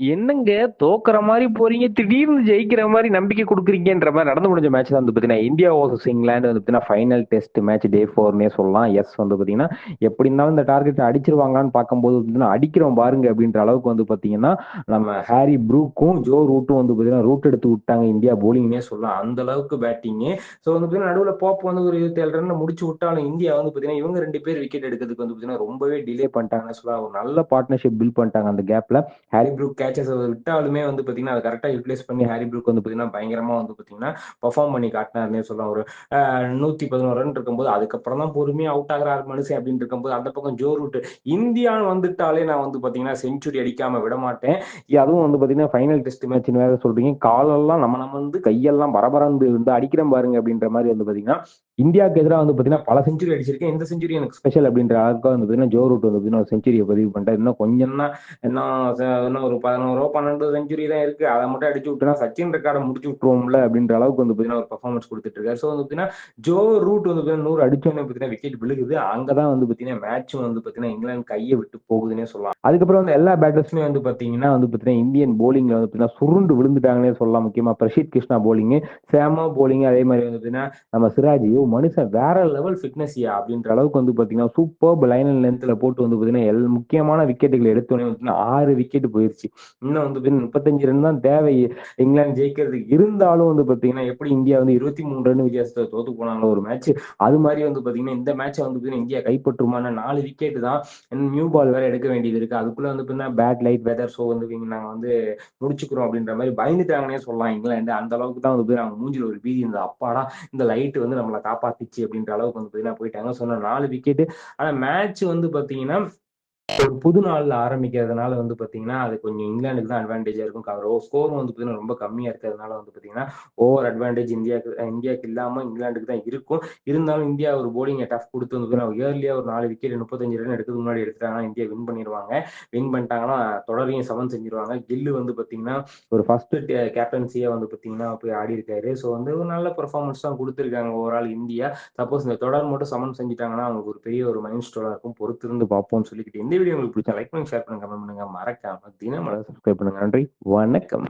என்னங்க தோக்குற மாதிரி போறீங்க, திடீர்னு ஜெயிக்கிற மாதிரி நம்பிக்கை கொடுக்குறீங்கன்ற மாதிரி நடந்து முடிஞ்ச மேட்ச் தான் வந்து பார்த்தீங்கன்னா, இந்தியா வர்சஸ் இங்கிலாந்து வந்து பார்த்தீங்கன்னா, ஃபைனல் டெஸ்ட் மேட்ச் டே 4ன்னே சொல்லலாம். எஸ் வந்து பார்த்தீங்கன்னா, எப்படி இருந்தாலும் இந்த டார்கெட் அடிச்சிருவாங்களான்னு பார்க்கும்போது பார்த்தீங்கன்னா, அடிக்கிறோம் பாருங்க அப்படின்ற அளவுக்கு வந்து பார்த்தீங்கன்னா, நம்ம ஹாரி ப்ரூக்கும், ஜோ ரூட்டும் வந்து பார்த்தீங்கன்னா, ரூட் எடுத்து விட்டாங்க இந்தியா பவுலிங்னே சொல்லலாம். அந்த அளவுக்கு பேட்டிங்கு. ஸோ வந்து பார்த்தீங்கன்னா, நடுவுல போப் வந்து ஒரு 27 ரன் முடிச்சு விட்டாலும், இந்தியா வந்து பார்த்தீங்கன்னா, இவங்க ரெண்டு பேர் விக்கெட் எடுக்கிறதுக்கு வந்து பார்த்தீங்கன்னா, ரொம்பவே டிலே பண்ணிட்டாங்கன்னு சொல்லலாம். ஒரு நல்ல பார்ட்னர்ஷிப் பில்ட் பண்ணிட்டாங்க அந்த கேப்ல. ஹாரி ப்ரூக் கேச்சஸ் விட்டாலுமே வந்து பார்த்தீங்கன்னா, அதை கரெக்ட்டா யூட்டிலைஸ் பண்ணி ஹாரி ப்ரூக் வந்து பார்த்தீங்கன்னா, பயங்கரமா வந்து பார்த்தீங்கன்னா, பெர்ஃபார்ம் பண்ணி காட்டினாருன்னே சொல்லலாம். ஒரு நூற்றி பதினோரு ரன் இருக்கும்போது, அதுக்கப்புறம் தான் பொறுமையாக அவுட் ஆகுறாரு மனுஷன் அப்படின்னு இருக்கும்போது, அந்த பக்கம் ஜோ ரூட் இந்தியான்னு வந்துட்டாலே நான் வந்து பார்த்தீங்கன்னா, செஞ்சுரி அடிக்காம விடமாட்டேன். அதுவும் வந்து பார்த்தீங்கன்னா, ஃபைனல் டெஸ்ட் மேட்ச்னு வேற சொல்றீங்க. காலெல்லாம் நம்ம நம்ம வந்து கையெல்லாம் பரபரந்து வந்து அடிக்கிறோம் பாருங்க அப்படின்ற மாதிரி வந்து பார்த்தீங்கன்னா, இந்தியாவுக்கு எதிரா வந்து பார்த்தீங்கன்னா, பல செஞ்சுரி அடிச்சிருக்கேன். இந்த செஞ்சுரி எனக்கு ஸ்பெஷல் அப்படின்ற அளவுக்கு வந்து பார்த்தீங்கன்னா, ஜோ ரூட் வந்து பார்த்தீங்கன்னா, ஒரு செஞ்சுரிய பதிவு பண்ணிட்டேன் இன்னும் கொஞ்சம் என்ன இன்னும் இன்னும் ஒரு 11ஓ, 12 செஞ்சுரி தான் இருக்கு. அதை மட்டும் அடிச்சு விட்டுனா சச்சின் ரெக்கார்டை முடிச்சு விட்டுருவோம்ல அப்படின்ற அளவுக்கு வந்து பார்த்தீங்கன்னா, ஒரு பர்ஃபார்மன்ஸ் கொடுத்துட்டு இருக்காரு. ஸோ வந்து பார்த்தீங்கன்னா, ஜோ ரூட் வந்து பார்த்தீங்கன்னா, நூறு அடிச்சோன்னு பார்த்தீங்கன்னா, விக்கெட் விழுகுது. அங்கே தான் வந்து பார்த்தீங்கன்னா, மேட்சும் வந்து பார்த்தீங்கன்னா, இங்கிலாந்து கையை விட்டு போகுதுன்னே சொல்லலாம். அதுக்கப்புறம் வந்து எல்லா பேட்டர்ஸுமே வந்து பார்த்தீங்கன்னா, வந்து பார்த்தீங்கன்னா, இந்தியன் போலிங்ல வந்து பார்த்தீங்கன்னா, சுருண்டு விழுந்துட்டாங்கன்னே சொல்லலாம். முக்கியமா பிரஷித் கிருஷ்ணா பவுலிங்கு, சேமோ போலிங் அதே மாதிரி வந்து பார்த்தீங்கன்னா, நம்ம சிராஜியோ மனுஷன் வேற லெவல் ஃபிட்னஸ்யா அப்படின்ற அளவுக்கு வந்து பார்த்தீங்கன்னா, சூப்பர் லைன் அண்ட் லென்த்ல போட்டு வந்து பார்த்தீங்கன்னா, எல் முக்கியமான விக்கெட்டுகளை எடுத்தோன்னே வந்து பார்த்தீங்கன்னா, 6 விக்கெட் போயிருச்சு. இன்னும் வந்து பார்த்தீங்கன்னா, 35 ரன் தான் தேவை இங்கிலாந்து ஜெயிக்கிறதுக்கு. இருந்தாலும் வந்து பார்த்தீங்கன்னா, எப்படி இந்தியா வந்து 23 ரன் வித்தியாசத்தை தோத்து போனாங்களோ ஒரு மேட்ச், அது மாதிரி வந்து பார்த்தீங்கன்னா, இந்த மேட்சை வந்து பார்த்தீங்கன்னா, இந்தியா கைப்பற்றுமான நாலு விக்கெட் தான். நியூ பால் வேற எடுக்க வேண்டியது இருக்கு. அதுக்குள்ள வந்து பார்த்தீங்கன்னா, பேட் லைட் வெதர் ஸோ வந்து நாங்க வந்து முடிச்சுக்கிறோம் அப்படின்ற மாதிரி பயந்துட்டாங்கன்னே சொல்லலாம் இங்கிலாந்து. அந்த அளவுக்கு தான் வந்து பார்த்தீங்கன்னா, அவங்க மூஞ்சில ஒரு பீதி இருந்தது. அப்பாடா! இந்த லைட் வந்து நம்மளை காப்பாத்திச்சு அப்படின்ற அளவுக்கு வந்து பார்த்தீங்கன்னா, போயிட்டாங்க. சொன்ன நாலு 4 விக்கெட். ஆனா மேட்ச் வந்து பார்த்தீங்கன்னா, ஒரு புது நாள்ல ஆரம்பிக்கிறதுனால வந்து பார்த்தீங்கன்னா, அது கொஞ்சம் இங்கிலாந்துக்கு தான் அட்வான்டேஜா இருக்கும். க ஸ்கோரும் வந்து பார்த்தீங்கன்னா, ரொம்ப கம்மியா இருக்கிறதுனால வந்து பார்த்தீங்கன்னா, ஓவர் அட்வான்டேஜ் இந்தியாக்கு இந்தியாக்கு இல்லாம இங்கிலாந்துக்கு தான் இருக்கும். இருந்தாலும் இந்தியா ஒரு போலிங் டஃப் கொடுத்து வந்து பார்த்தீங்கன்னா, இயர்லியா ஒரு நாலு விக்கெட் 35 ரன் எடுக்கிறதுக்கு முன்னாடி எடுத்துட்டாங்கன்னா, இந்தியா வின் பண்ணிடுவாங்க வின் பண்ணிட்டாங்கன்னா, தொடரையும் சமன் செஞ்சுருவாங்க. கில்லு வந்து பார்த்தீங்கன்னா, ஒரு ஃபர்ஸ்ட் கேப்டன்சியா வந்து பார்த்தீங்கன்னா, போய் ஆடி இருக்காரு ஸோ வந்து ஒரு நல்ல பெர்ஃபார்மன்ஸ் தான் கொடுத்துருக்காங்க ஓவரால் இந்தியா. சப்போஸ் இந்த தொடர் மட்டும் சமன் செஞ்சுட்டாங்கன்னா, அவங்களுக்கு ஒரு பெரிய ஒரு மைண்ட் ஸ்டோலா இருக்கும். பொறுத்திருந்து பார்ப்போம்னு சொல்லிக்கிட்டு, இந்த வீடியோ உங்களுக்கு பிடிச்சா லைக் பண்ணுங்க, ஷேர் பண்ணுங்க, கமெண்ட் பண்ணுங்க. மறக்காம தினமலர் சப்ஸ்கிரைப் பண்ணுங்க. நன்றி, வணக்கம்.